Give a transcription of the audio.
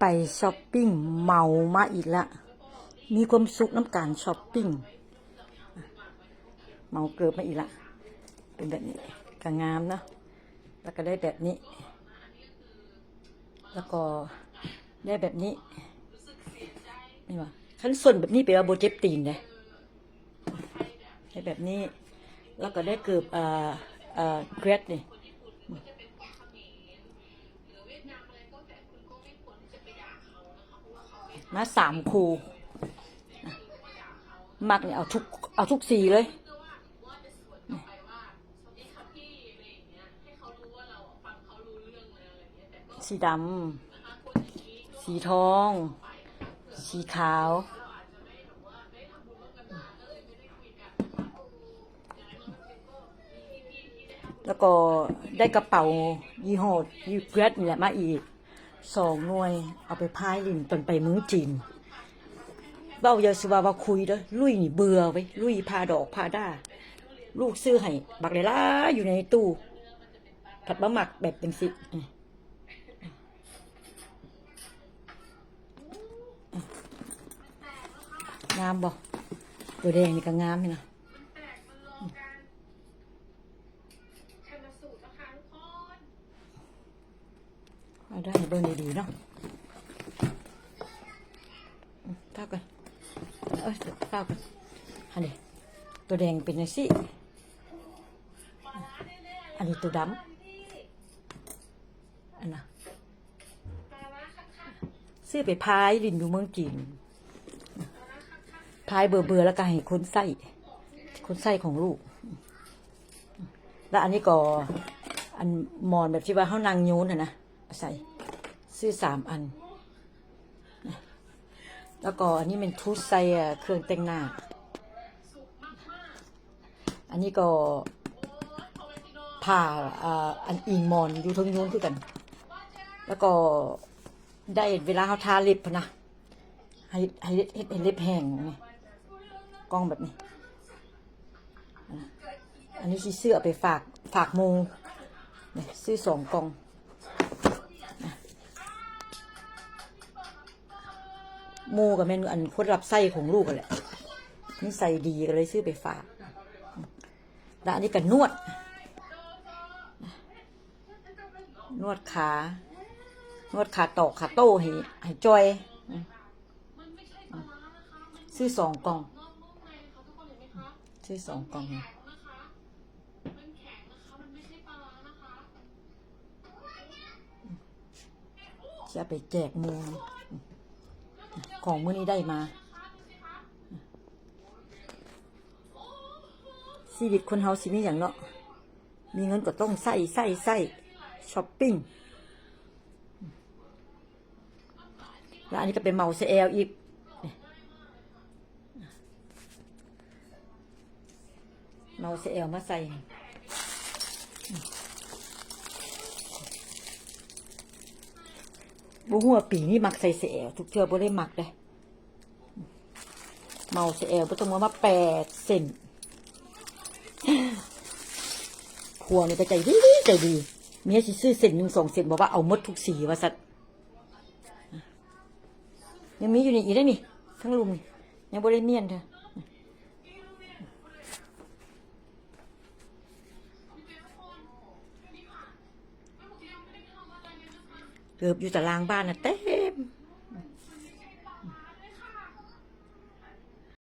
ไปช้อปปิ้งเมามาอีกละ มีความสุขน้ำการช้อปปิ้งเมาเกิบมาอีกละ เป็นแบบนี้ก็งามเนะแล้วก็ได้แบบนี้ แล้วก็ได้แบบนี้นี่วะขั้นส่วนแบบนี้ไปเอาโบเจ็บตีนเลยได้แบบนี้ แล้วก็ได้เกือบเอ่อเอ่อเกรดนี่ มาสามคูมักเนี่ยเอาทุกเอาทุกสีเลยสีดำ สีทอง สีขาว แล้วก็ได้กระเป๋ายี่ห้อยูเกรดนี่แหละมาอีก สองหน่วย เอาไปพายลินตนไปเมืองจีนเบ้ายาสวาว่าคุยเด้อลุยนี่เบื่อไว้ลุยพาดอกพาด้าลูกซื้อให้บักเลยล่ะอยู่ในตู้ผัดบะหมักแบบเป็นสิงามบ่ตัวแดงนี่ก็งามนี่นะ เอาได้เบอร์ดีๆเนาะเท่ากันเอ้ยเท่ากันอันนี้ตัวแดงเป็นยังสิอันนี้ตัวดำอันน่ะซื้อไปพายดินอยู่เมืองจีนพายเบื่อเบื่อๆแล้วก็ให้คนใส่คนใส่ของลูก แล้วอันนี้ก็อันมอนแบบที่ว่าเขานางโยนนะนะ ใส่ ซื้อสามอัน แล้วก็อันนี้เป็นทูสใส่อะเครื่องแต่งหน้า อันนี้ก็ผ่าอันอิงมอนอยู่ทั้งนู้นคือกัน แล้วก็ได้เวลาเขาทาเล็บนะให้ให้เฮ็ดให้เล็บแห้งนี่กล้องแบบนี้ อันนี้สิซื้อไปฝากฝากมูซื้อสองกล่อง มูกับแม่นอันคนรับไส้ของลูกกันแหละนี่ใส่ดีก็เลยซื้อไปฝากแล้วอันนี้ก็นวด นวดขานวดขาตอกขาโต้ให้ให้จอยอืมอืมซื้อสองกล่องซื้อสองกล่องจะไปแจกมู ของมื้อนี้ได้มา ชีวิตคนเฮาสิมีอย่างเนาะ มีเงินก็ต้องใส่ใส่ใส่ช้อปปิ้ง แล้วอันนี้ก็เป็นเมาส์แอลอีกเมาส์แอลมาใส่ บ่ฮู้ว่าปีนี้มักใส่เสลทุกเทื่อบ่ได้มักเด้เมาเสลบ่ต้องมามาแปดเซนผัวนี่ก็ใจดีใจดีเมียสิซื้อเส้นหนึ่งสองเส้นบอกว่าเอามดทุกสีว่าสัตว์ยังมีอยู่ในอีกได้นี่ทั้งลุมนี่ยังบ่ได้เมียนเธอ เกือบอยู่ตารางบ้านน่ะเต็